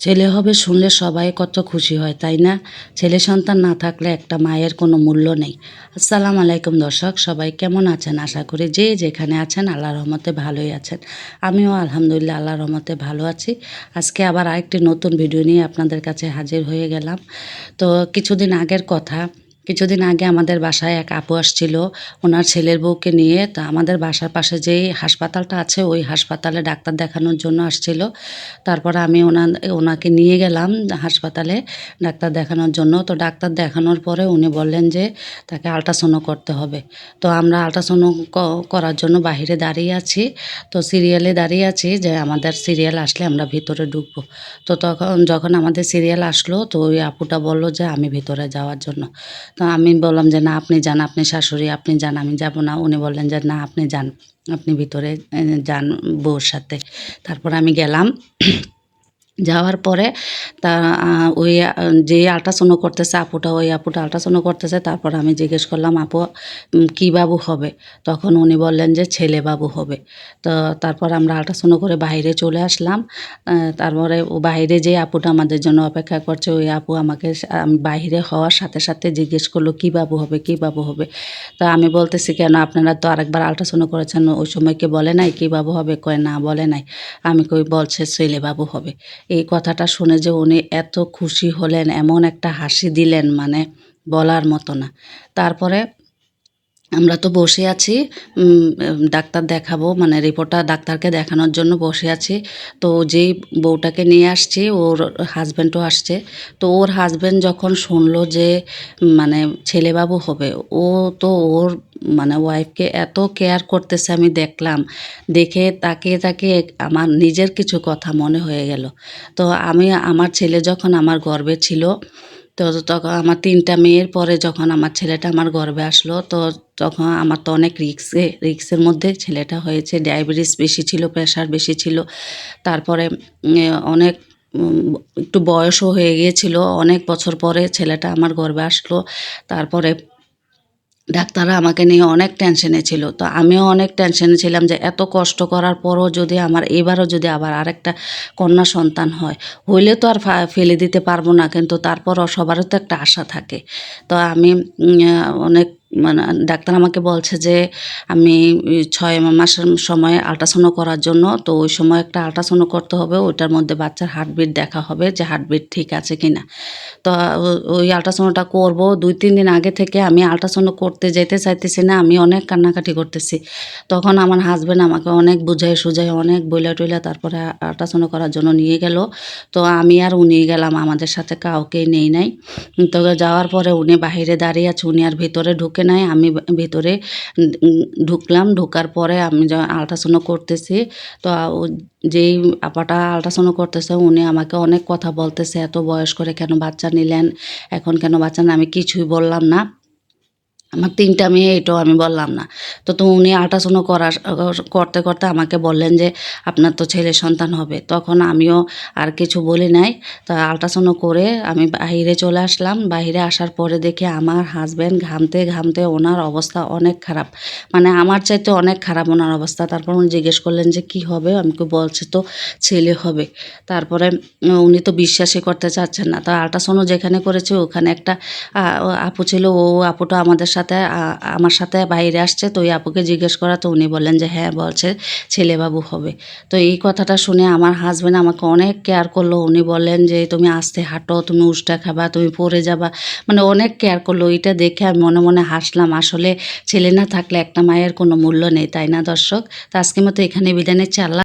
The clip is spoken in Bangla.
ছেলে হবে শুনলে সবাই কত খুশি হয়, তাই না? ছেলে সন্তান না থাকলে একটা মায়ের কোনো মূল্য নেই। আসসালাম আলাইকুম দর্শক, সবাই কেমন আছেন? আশা করি যে যেখানে আছেন আল্লাহ রহমতে ভালোই আছেন। আমিও আলহামদুলিল্লাহ আল্লাহ রহমতে ভালো আছি। আজকে আবার আরেকটি নতুন ভিডিও নিয়ে আপনাদের কাছে হাজির হয়ে গেলাম। তো কিছুদিন আগের কথা কিছুদিন আগে আমাদের বাসায় এক আপু আসছিল, ওনার ছেলের বউকে নিয়ে। তা আমাদের বাসার পাশে যেই হাসপাতালটা আছে, ওই হাসপাতালে ডাক্তার দেখানোর জন্য আসছিল। তারপর আমি ওনা, ওনাকে নিয়ে গেলাম হাসপাতালে ডাক্তার দেখানোর জন্য। তো ডাক্তার দেখানোর পরে উনি বললেন যে, তাকে আল্ট্রাসাউন্ড করতে হবে। তো আমরা আল্ট্রাসাউন্ড করার জন্য বাহিরে দাঁড়িয়ে আছি। তো সিরিয়ালে দাঁড়িয়ে আছি যে, আমাদের সিরিয়াল আসলে আমরা ভিতরে ঢুকবো। তো তখন, যখন আমাদের সিরিয়াল আসলো, তো ওই আপুটা বলল যে, আমি ভিতরে যাওয়ার জন্য। তো আমি বললাম যে, না, আপনি যান, আপনি শাশুড়ি, আপনি যান, আমি যাব না। উনি বললেন যে, না, আপনি যান, আপনি ভিতরে যান বউর সাথে। তারপর আমি গেলাম। যাওয়ার পরে তা ওই যে আল্ট্রাসাউন্ড করতেছে আপুটা, ওই আপুটা আল্ট্রাসাউন্ড করতেছে, তারপর আমি জিজ্ঞেস করলাম, আপু কী বাবু হবে? তখন উনি বললেন যে, ছেলে বাবু হবে। তো তারপর আমরা আল্ট্রাসাউন্ড করে বাইরে চলে আসলাম। তারপরে বাইরে যে আপুটা আমাদের জন্য অপেক্ষা করছে। ওই আপু আমাকে আমি বাইরে হওয়ার সাথে সাথে জিজ্ঞেস করল, কী বাবু হবে, কী বাবু হবে? তা আমি বলতেছি, কেন আপনারা তো আরেকবার আল্ট্রাসাউন্ড করেছেন? ওই সময় কি বলে নাই, কী বাবু হবে? কয়, না, বলে নাই। আমি কই, বলছে ছেলে বাবু হবে। এই কথাটা শুনে যে উনি এত খুশি হলেন, এমন একটা হাসি দিলেন মানে বলার মতো না। তারপরে আমরা তো বসে আছি ডাক্তার দেখাবো মানে রিপোর্টটা ডাক্তারকে দেখানোর জন্য বসে আছি। তো যেই বউটাকে নিয়ে আসছি, ওর হাজব্যান্ডও আসছে। তো ওর হাজব্যান্ড যখন শুনলো যে মানে ছেলেবাবু হবে, ও তো ওর মানে ওয়াইফকে এত কেয়ার করতেছে আমি দেখলাম। দেখে তাকে তাকে আমার নিজের কিছু কথা মনে হয়ে গেল। তো আমি, আমার ছেলে যখন আমার গর্বে ছিল তো তখন আমার তিনটা মেয়ের পরে যখন আমার ছেলেটা আমার গর্বে আসলো, তো তখন আমার তো অনেক রিক্সে, রিক্সের মধ্যে ছেলেটা হয়েছে। ডায়াবেটিস বেশি ছিল, প্রেশার বেশি ছিল। তারপরে অনেক একটু বয়সও হয়ে গিয়েছিল। অনেক বছর পরে ছেলেটা আমার গর্বে আসলো। তারপরে ডাক্তাররা আমাকে নিয়ে অনেক টেনশনে ছিল। তো আমিও অনেক টেনশনে ছিলাম যে এত কষ্ট করার পরও যদি আমার, এবারও যদি আবার আরেকটা কন্যা সন্তান হয়, হইলে তো আর ফেলে দিতে পারব না। কিন্তু তারপরও সবারও তো একটা আশা থাকে। তো আমি অনেক মানে ডাক্তার আমাকে বলছে যে, আমি ছয় মাসের সময় আল্ট্রাসাউন্ড করার জন্য, তো ওই সময় একটা আল্ট্রাসাউন্ড করতে হবে, ওইটার মধ্যে বাচ্চার হার্টবিট দেখা হবে, যে হার্টবিট ঠিক আছে কি না তো ওই আল্ট্রাসাউন্ডটা করব, দুই, তিন দিন আগে থেকে আমি আল্ট্রাসাউন্ড করতে যেতে চাইতেছি না, আমি অনেক কান্নাকাটি করতেছি। তখন আমার হাজব্যান্ড আমাকে অনেক বুঝাই সুঝাই অনেক বইলা টইলা তারপরে আল্ট্রাসাউন্ড করার জন্য নিয়ে গেল। তো আমি আর উনি গেলাম, আমাদের সাথে কাউকেই নেই নাই। তো যাওয়ার পরে উনি বাহিরে দাঁড়িয়ে আছে, উনি আর ভিতরে ঢুকে নাই, আমি ভেতরে ঢুকলাম, ঢোকার পরে আমি আল্ট্রাসাউন্ড করতেছি, তো যেই আপাটা আল্ট্রাসাউন্ড করতেছে উনি আমাকে অনেক কথা বলতেছে, এত বয়স করে কেন বাচ্চা নিলেন, এখন কেন বাচ্চা না আমি কিছুই বললাম না। আমার তিনটা মেয়ে, এটাও আমি বললাম না। তো তো উনি আল্ট্রাসাউন্ড করার করতে করতে আমাকে বললেন যে, আপনার তো ছেলে সন্তান হবে। তখন আমিও আর কিছু বলি নাই। তা আল্ট্রাসাউন্ড করে আমি বাইরে চলে আসলাম। বাইরে আসার পরে দেখি আমার হাজব্যান্ড ঘামতে ঘামতে ওনার অবস্থা অনেক খারাপ। মানে আমার চাইতে অনেক খারাপ ওনার অবস্থা। তারপর উনি জিজ্ঞেস করলেন যে, কি হবে? আমি বলছে তো ছেলে হবে। তারপরে উনি তো বিশ্বাসই করতে চাচ্ছেন না। তা আল্ট্রাসাউন্ড যেখানে করেছে, ওখানে একটা আপু ছিল। ও, আপুটা আমাদের সাথে আ, আমার সাথে বাইরে আসছে তো ওই আপুকে জিজ্ঞেস করা তো উনি বললেন যে হ্যাঁ বলছে ছেলেবাবু হবে। তো এই কথাটা শুনে আমার হাজব্যান্ড আমাকে অনেক কেয়ার করল। উনি বললেন যে তুমি আস্তে হাঁটো তুমি উষ্টা খাবা তুমি পড়ে যাবা। মানে অনেক কেয়ার করল। এটা দেখে আমি মনে মনে হাসলাম। আসলে ছেলে না থাকলে একটা মায়ের কোনো মূল্য নেই তাই না দর্শক? তো আজকের মতো এখানে বিদায় নিচ্ছি। আল্লাহ